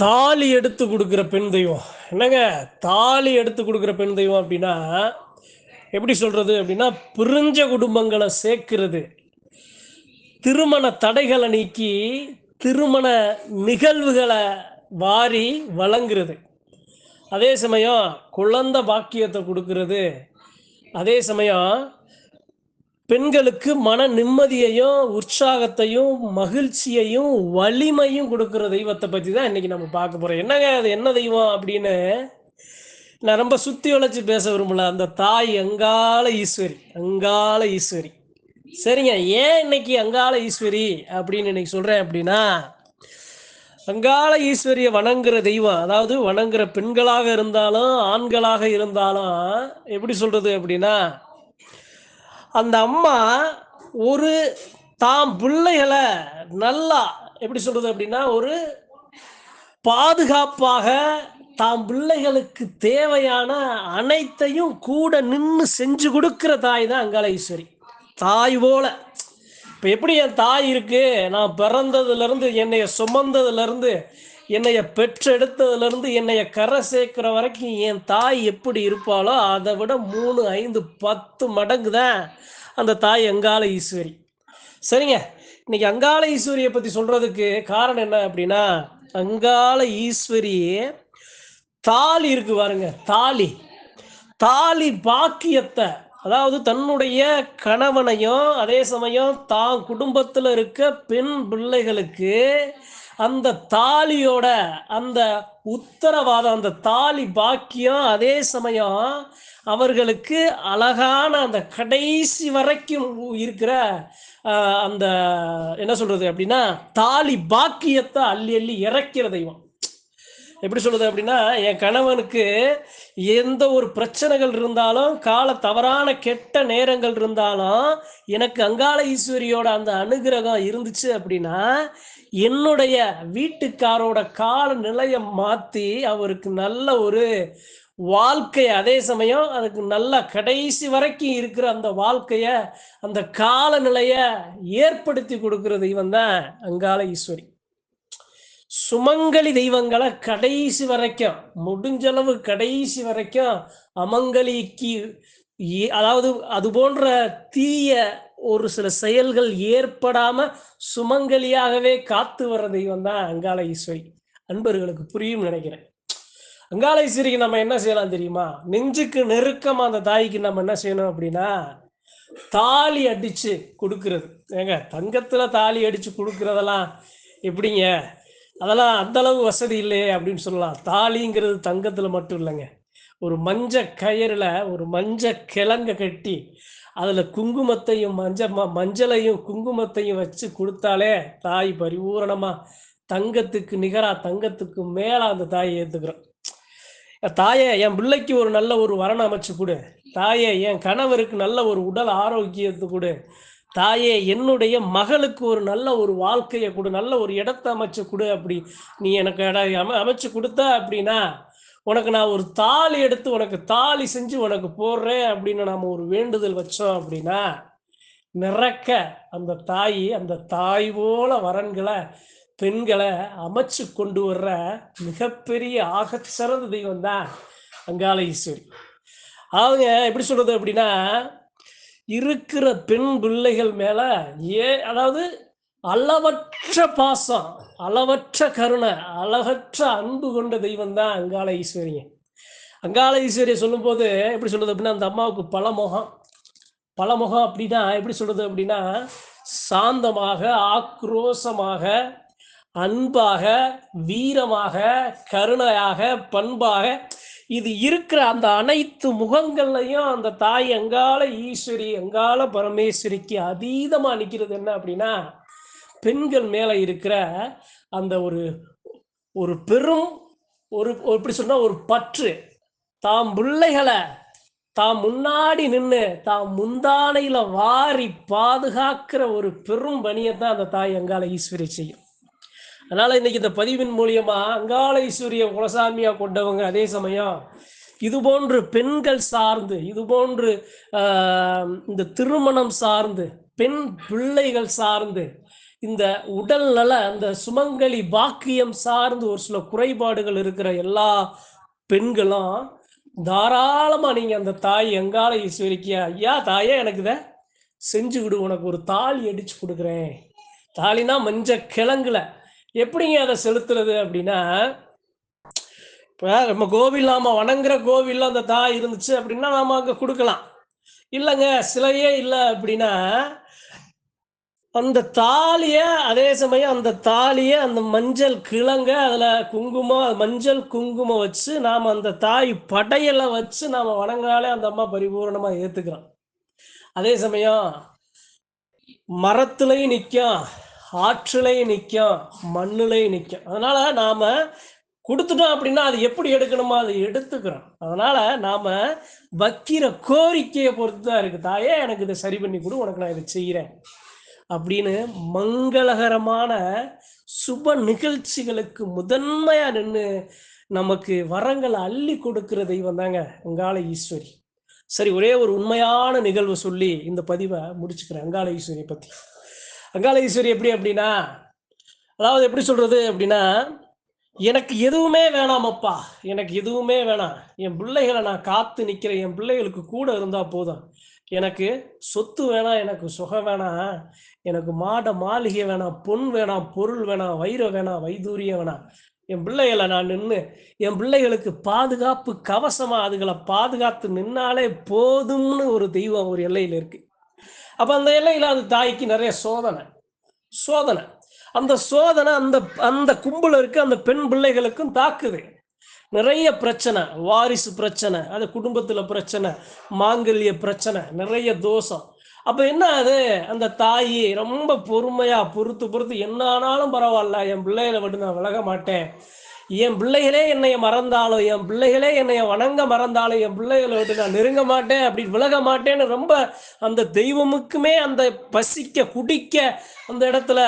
தாலி எடுத்து கொடுக்குற பெண் தெய்வம். என்னங்க? தாலி எடுத்து கொடுக்குற பெண் தெய்வம் அப்படின்னா எப்படி சொல்றது அப்படின்னா பிரிஞ்ச குடும்பங்களை சேர்க்கிறது. திருமண தடைகளை நீக்கி திருமண நிகழ்வுகளை வாரி வழங்குறது. அதே சமயம் குழந்தை பாக்கியத்தை கொடுக்கறது. அதே சமயம் பெண்களுக்கு மன நிம்மதியையும் உற்சாகத்தையும் மகிழ்ச்சியையும் வலிமையும் கொடுக்குற தெய்வத்தை பற்றி தான் இன்னைக்கு நம்ம பார்க்க போகிறோம் என்னங்க அது? என்ன தெய்வம் அப்படின்னு நான் ரொம்ப சுத்தி வளைச்சு பேச விரும்பல. அந்த தாய் அங்காள ஈஸ்வரி அங்காள ஈஸ்வரி. சரிங்க ஏன் இன்னைக்கு அங்காள ஈஸ்வரி அப்படின்னு இன்னைக்கு சொல்றேன் அப்படின்னா அங்காள ஈஸ்வரியை வணங்குற தெய்வம் அதாவது வணங்குற பெண்களாக இருந்தாலும் ஆண்களாக இருந்தாலும் எப்படி சொல்றது அப்படின்னா அந்த அம்மா ஒரு தாம் பிள்ளைகளை நல்லா எப்படி சொல்றது அப்படின்னா ஒரு பாதுகாப்பாக தாம் பிள்ளைகளுக்கு தேவையான அனைத்தையும் கூட நின்று செஞ்சு கொடுக்குற தாய் தான் அங்காள ஈஸ்வரி. தாய் போல. இப்போ எப்படி என் தாய் இருக்கு? நான் பிறந்ததுலேருந்து என்னைய சுமந்ததுலேருந்து என்னைய பெற்றெடுத்ததுலேருந்து என்னைய கரை சேர்க்கிற வரைக்கும் என் தாய் எப்படி இருப்பாளோ அதை விட மூணு ஐந்து பத்து மடங்கு தான் அந்த தாய் அங்காள ஈஸ்வரி. சரிங்க. இன்னைக்கு அங்காள ஈஸ்வரியை பற்றி சொல்றதுக்கு காரணம் என்ன அப்படின்னா அங்காள ஈஸ்வரி தாலி இருக்கு பாருங்க தாலி. தாலி பாக்கியத்தை அதாவது தன்னுடைய கணவனையும் அதே சமயம் தான் குடும்பத்தில் இருக்க பெண் பிள்ளைகளுக்கு அந்த தாலியோட அந்த உத்தரவாதம் அந்த தாலி பாக்கியம் அதே சமயம் அவர்களுக்கு அழகான அந்த கடைசி வரைக்கும் இருக்கிற அந்த என்ன சொல்றது அப்படின்னா தாலி பாக்கியத்தை அள்ளி அள்ளி இறக்கிற தெய்வம். எப்படி சொல்றது அப்படின்னா என் கணவனுக்கு எந்த ஒரு பிரச்சனைகள் இருந்தாலும் கால தவறான கெட்ட நேரங்கள் இருந்தாலும் எனக்கு அங்காள ஈஸ்வரியோட அந்த அனுகிரகம் இருந்துச்சு அப்படின்னா என்னுடைய வீட்டுக்காரோட கால நிலையை மாற்றி அவருக்கு நல்ல ஒரு வாழ்க்கை அதே சமயம் அதுக்கு நல்ல கடைசி வரைக்கும் இருக்கிற அந்த வாழ்க்கைய அந்த காலநிலைய ஏற்படுத்தி கொடுக்கிற தெய்வம் தான் அங்காள ஈஸ்வரி. சுமங்கலி தெய்வங்களை கடைசி வரைக்கும் முடிஞ்சளவு கடைசி வரைக்கும் அமங்கலிக்கு அதாவது அது போன்ற தீய ஒரு சில செயல்கள் ஏற்படாம சுமங்கலியாகவே காத்து வர தெய்வம் தான் அங்காள ஈஸ்வரி. அன்பர்களுக்கு புரியும் நினைக்கிறேன். அங்காள ஈஸ்வரிக்கு நம்ம என்ன செய்யலாம் தெரியுமா? நெஞ்சுக்கு நெருக்கமா அந்த தாய்க்கு நம்ம என்ன செய்யணும் அப்படின்னா தாலி அடிச்சு கொடுக்கறது. ஏங்க தங்கத்துல தாலி அடிச்சு கொடுக்கறதெல்லாம் எப்படிங்க? அதெல்லாம் அந்த அளவு வசதி இல்லையே அப்படின்னு சொல்லலாம். தாலிங்கிறது தங்கத்துல மட்டும் இல்லைங்க. ஒரு மஞ்ச கயிறுல ஒரு மஞ்ச கிழங்க கட்டி அதில் குங்குமத்தையும் மஞ்ச மஞ்சளையும் குங்குமத்தையும் வச்சு கொடுத்தாலே தாய் பரிபூரணமாக தங்கத்துக்கு நிகராக தங்கத்துக்கு மேலே அந்த தாயை ஏற்றுக்கிறோம் தாயே என் பிள்ளைக்கு ஒரு நல்ல ஒரு வரன் அமைச்சு கொடு. தாயே என் கணவருக்கு நல்ல ஒரு உடல் ஆரோக்கியத்தை கொடு. தாயே என்னுடைய மகளுக்கு ஒரு நல்ல ஒரு வாழ்க்கையை கொடு நல்ல ஒரு இடத்த அமைச்சு கொடு அப்படி. நீ எனக்கு இட அமைச்சு கொடுத்த அப்படின்னா உனக்கு நான் ஒரு தாலி எடுத்து உனக்கு தாலி செஞ்சு உனக்கு போடுறேன் அப்படின்னு நாம் ஒரு வேண்டுதல் வச்சோம் அப்படின்னா நிறக்க அந்த தாய் அந்த தாய் போல வரன்களை பெண்களை அமைச்சு கொண்டு வர்ற மிகப்பெரிய ஆகச்சிறந்த தெய்வம் தான் அங்காள ஈஸ்வரி. அவங்க எப்படி சொல்றது அப்படின்னா இருக்கிற பெண் பிள்ளைகள் மேல ஏ அதாவது அளவற்ற பாசம் அளவற்ற கருணை அளவற்ற அன்பு கொண்ட தெய்வம் தான் அங்காள ஈஸ்வரியன் அங்காள ஈஸ்வரியை சொல்லும்போது எப்படி சொல்றது அப்படின்னா அந்த அம்மாவுக்கு பல முகம் பல முகம் அப்படின்னா எப்படி சொல்றது அப்படின்னா சாந்தமாக ஆக்ரோஷமாக அன்பாக வீரமாக கருணையாக பண்பாக இது இருக்கிற அந்த அனைத்து முகங்கள்லையும் அந்த தாய் எங்கால ஈஸ்வரி எங்கால பரமேஸ்வரிக்கு அதீதமாக நிற்கிறது என்ன அப்படின்னா பெண்கள் மேல இருக்கிற அந்த ஒரு ஒரு பெரும் ஒரு ஒரு எப்படி சொன்னா ஒரு பற்று. தாம் பிள்ளைகளை தாம் முன்னாடி நின்று தாம் முந்தானையில வாரி பாதுகாக்கிற ஒரு பெரும் பணியை தான் அந்த தாய் அங்காள ஈஸ்வரி செய்யும். அதனால இன்னைக்கு இந்த பதிவின் மூலியமா அங்காள ஈஸ்வரிய குலசாமியா கொண்டவங்க அதே சமயம் இது போன்று பெண்கள் சார்ந்து இது போன்று இந்த திருமணம் சார்ந்து பெண் பிள்ளைகள் சார்ந்து இந்த உடல் நல அந்த சுமங்கலி பாக்கியம் சார்ந்து ஒரு சில குறைபாடுகள் இருக்கிற எல்லா பெண்களும் தாராளமா நீங்க அந்த தாய் எங்கால ஈஸ்வரிக்கியா ஐயா தாயே எனக்கு இதை செஞ்சு விடு உனக்கு ஒரு தாலி அடிச்சு கொடுக்குறேன். தாலினா மஞ்ச கிழங்குல. எப்படிங்க அதை செலுத்துறது? அப்படின்னா இப்போ நம்ம கோவில் நாம வணங்குற கோவில்ல அந்த தாய் இருந்துச்சு அப்படின்னா நாம அங்க கொடுக்கலாம். இல்லைங்க சிலையே இல்லை அப்படின்னா அந்த தாலிய அதே சமயம் அந்த தாலிய அந்த மஞ்சள் கிழங்க அதுல குங்குமம் மஞ்சள் குங்குமம் வச்சு நாம அந்த தாய் படையலை வச்சு நாம வணங்கினாலே அந்த அம்மா பரிபூர்ணமா ஏத்துக்கிறோம் அதே சமயம் மரத்துலையும் நிற்கும் ஆற்றுலையும் நிற்கும் மண்ணுலையும் நிற்கும். அதனால நாம கொடுத்துட்டோம் அப்படின்னா அது எப்படி எடுக்கணுமோ அதை எடுத்துக்கிறோம். அதனால நாம வைக்கிற கோரிக்கையை பொறுத்து தான் இருக்கு. தாயே எனக்கு இதை சரி பண்ணி கொடு உனக்கு நான் இதை செய்கிறேன் அப்படின்னு மங்களகரமான சுப நிகழ்ச்சிகளுக்கு முதன்மையா நின்று நமக்கு வரங்களை அள்ளி கொடுக்கிற தெய்வம் தாங்க அங்காள ஈஸ்வரி. சரி ஒரே ஒரு உண்மையான நிகழ்வு சொல்லி இந்த பதிவை முடிச்சுக்கிறேன். அங்காள ஈஸ்வரியை பத்தி. அங்காள ஈஸ்வரி எப்படி அப்படின்னா அதாவது எப்படி சொல்றது அப்படின்னா எனக்கு எதுவுமே வேணாமப்பா எனக்கு எதுவுமே வேணாம். என் பிள்ளைகளை நான் காத்து நிற்கிறேன் என் பிள்ளைகளுக்கு கூட இருந்தா போதும். எனக்கு சொத்து வேணாம் எனக்கு சுகம் வேணாம் எனக்கு மாட மாளிகை வேணாம் பொன் வேணாம் பொருள் வேணாம் வைரம் வேணாம் வைதூரியம் வேணாம். என் பிள்ளைகளை நான் நின்று என் பிள்ளைகளுக்கு பாதுகாப்பு கவசமாக அதுகளை பாதுகாத்து நின்னாலே போதும்னு ஒரு தெய்வம் ஒரு எல்லையில் இருக்கு. அப்போ அந்த எல்லையில் அது தாய்க்கு நிறைய சோதனை. சோதனை. அந்த சோதனை அந்த அந்த கும்பல இருக்க அந்த பெண் பிள்ளைகளுக்கும் தாக்குது. நிறைய பிரச்சனை வாரிசு பிரச்சனை அது குடும்பத்தில் பிரச்சனை மாங்கல்ய பிரச்சனை நிறைய தோஷம். அப்போ என்ன அது? அந்த தாய் ரொம்ப பொறுமையாக பொறுத்து பொறுத்து என்ன ஆனாலும் பரவாயில்ல என் பிள்ளைகளை விட்டு நான் விலக மாட்டேன். என் பிள்ளைகளே என்னைய மறந்தாலும் என் பிள்ளைகளே என்னைய வணங்க மறந்தாலும் என் பிள்ளைகளை விட்டு நான் நெருங்க மாட்டேன் அப்படி விலக மாட்டேன்னு ரொம்ப அந்த தெய்வமுக்குமே அந்த பசிக்க குடிக்க அந்த இடத்துல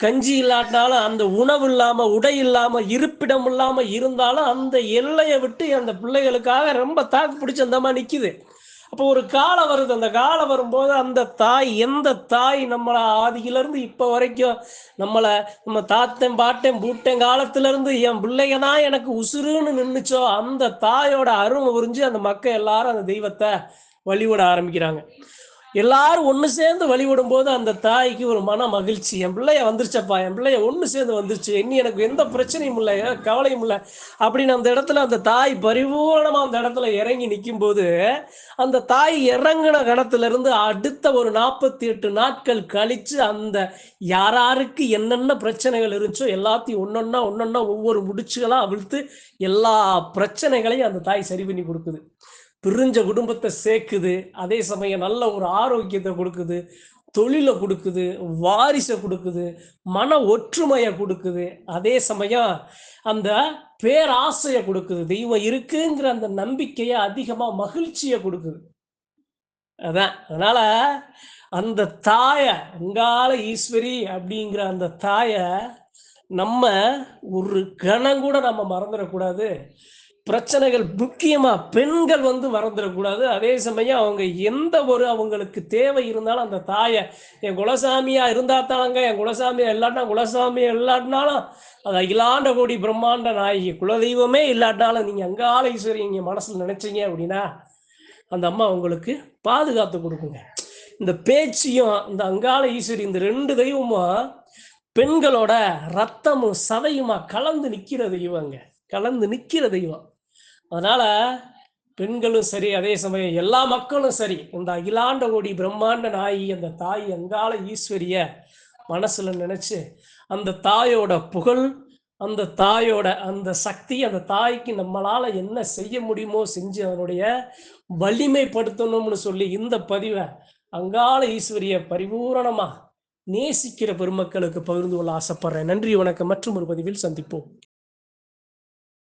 கஞ்சி இல்லாட்டாலும் அந்த உணவு இல்லாம உடை இல்லாம இருப்பிடம் இல்லாம இருந்தாலும் அந்த எல்லையை விட்டு அந்த பிள்ளைகளுக்காக ரொம்ப தாக்கு பிடிச்சி அந்த மாதிரி நிக்குது. அப்போ ஒரு காலம் வருது. அந்த காலம் வரும்போது அந்த தாய் எந்த தாய் நம்மளை ஆதியிலேருந்து இப்போ வரைக்கும் நம்மளை நம்ம தாத்தன் பாட்டன் பூட்டன் காலத்திலேருந்து என் பிள்ளைங்க தான் எனக்கு உசுருன்னு நின்றுச்சோ அந்த தாயோட அருமை புரிஞ்சு அந்த மக்கள் எல்லாரும் அந்த தெய்வத்தை வழிபட ஆரம்பிக்கிறாங்க. எல்லாரும் ஒன்று சேர்ந்து வழிபடும் போது அந்த தாய்க்கு ஒரு மன மகிழ்ச்சி. என் பிள்ளைய வந்துருச்சப்பா என் பிள்ளைய ஒன்று சேர்ந்து வந்துருச்சு. இனி எனக்கு எந்த பிரச்சனையும் இல்லை கவலையும் இல்லை அப்படின்னு அந்த இடத்துல அந்த தாய் பரிபூர்ணமாக அந்த இடத்துல இறங்கி நிற்கும் போது அந்த தாய் இறங்கின கணத்துல இருந்து அடுத்த ஒரு நாற்பத்தி எட்டு நாட்கள் கழித்து அந்த யாராருக்கு என்னென்ன பிரச்சனைகள் இருந்துச்சோ எல்லாத்தையும் ஒன்றொன்னா ஒன்றொன்னா ஒவ்வொரு முடிச்சுகளாக அவிழ்த்து எல்லா பிரச்சனைகளையும் அந்த தாய் சரி பண்ணி கொடுக்குது. பிரிஞ்ச குடும்பத்தை சேர்க்குது. அதே சமயம் நல்ல ஒரு ஆரோக்கியத்தை கொடுக்குது. தொழிலை கொடுக்குது. வாரிசை கொடுக்குது. மன ஒற்றுமையை கொடுக்குது. அதே சமயம் அந்த பேராசையை கொடுக்குது. தெய்வம் இருக்குங்கிற அந்த நம்பிக்கையை அதிகமாக மகிழ்ச்சியை கொடுக்குது. அதான். அதனால அந்த தாய அங்கால ஈஸ்வரி அப்படிங்கிற அந்த தாய நம்ம ஒரு கணம் கூட நம்ம மறந்துடக்கூடாது. பிரச்சனைகள் முக்கியமாக பெண்கள் வந்து மறந்துடக்கூடாது அதே சமயம் அவங்க எந்த ஒரு அவங்களுக்கு தேவை இருந்தாலும் அந்த தாயை என் குலசாமியா இருந்தா தானங்க என் குலசாமியா இல்லாட்டா குலசாமியா இல்லாட்டினாலும் அது அகிலாண்ட கோடி பிரம்மாண்ட நாயகி. குலதெய்வமே இல்லாட்டினாலும் நீங்கள் அங்கால ஈஸ்வரி இங்கே மனசில் நினைச்சீங்க அப்படின்னா அந்த அம்மா உங்களுக்கு பாதுகாத்து கொடுக்குங்க. இந்த பேச்சியும் இந்த அங்காள ஈஸ்வரி இந்த ரெண்டு தெய்வமும் பெண்களோட ரத்தமும் சதையுமா கலந்து நிற்கிற தெய்வங்க. கலந்து நிற்கிற தெய்வம். அதனால பெண்களும் சரி அதே சமயம் எல்லா மக்களும் சரி இந்த அகிலாண்ட கோடி பிரம்மாண்ட நாயி அந்த தாய் அங்காள ஈஸ்வரிய மனசுல நினைச்சு அந்த தாயோட புகழ் அந்த தாயோட அந்த சக்தி அந்த தாய்க்கு நம்மளால என்ன செய்ய முடியுமோ செஞ்சு அதனுடைய வலிமைப்படுத்தணும்னு சொல்லி இந்த பதிவை அங்காள ஈஸ்வரிய பரிபூரணமா நேசிக்கிற பெருமக்களுக்கு பகிர்ந்து கொள்ள ஆசைப்படுறேன். நன்றி வணக்கம். மற்றும் ஒரு பதிவில் சந்திப்போம்.